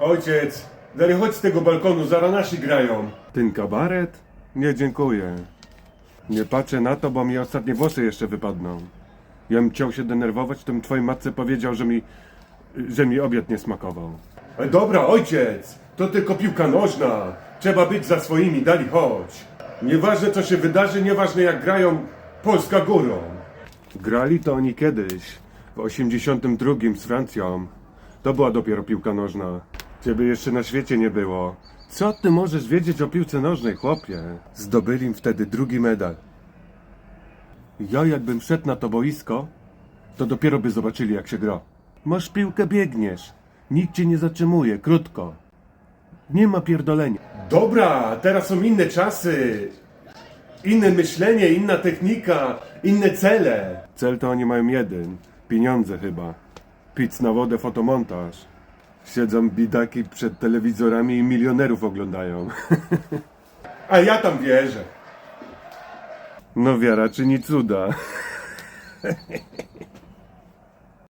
Ojciec, dalej chodź z tego balkonu, zaraz nasi grają. Ten kabaret? Nie, dziękuję. Nie patrzę na to, bo mi ostatnie włosy jeszcze wypadną. Ja bym chciał się denerwować, to bym twojej matce powiedział, że mi, że mi obiad nie smakował. Ale dobra, ojciec, to tylko piłka nożna. Trzeba być za swoimi, dali chodź. Nieważne co się wydarzy, nieważne jak grają, Polska górą. Grali to oni kiedyś, w 82 z Francją. To była dopiero piłka nożna. Ciebie jeszcze na świecie nie było. Co ty możesz wiedzieć o piłce nożnej, chłopie? Zdobyli im wtedy drugi medal. Ja jakbym wszedł na to boisko, to dopiero by zobaczyli jak się gra. Masz piłkę, biegniesz. Nikt cię nie zatrzymuje, krótko. Nie ma pierdolenia. Dobra, teraz są inne czasy. Inne myślenie, inna technika, inne cele. Cel to oni mają jeden. Pieniądze chyba. Pic na wodę, fotomontaż. Siedzą bidaki przed telewizorami i milionerów oglądają. A ja tam wierzę. No wiara czyni cuda.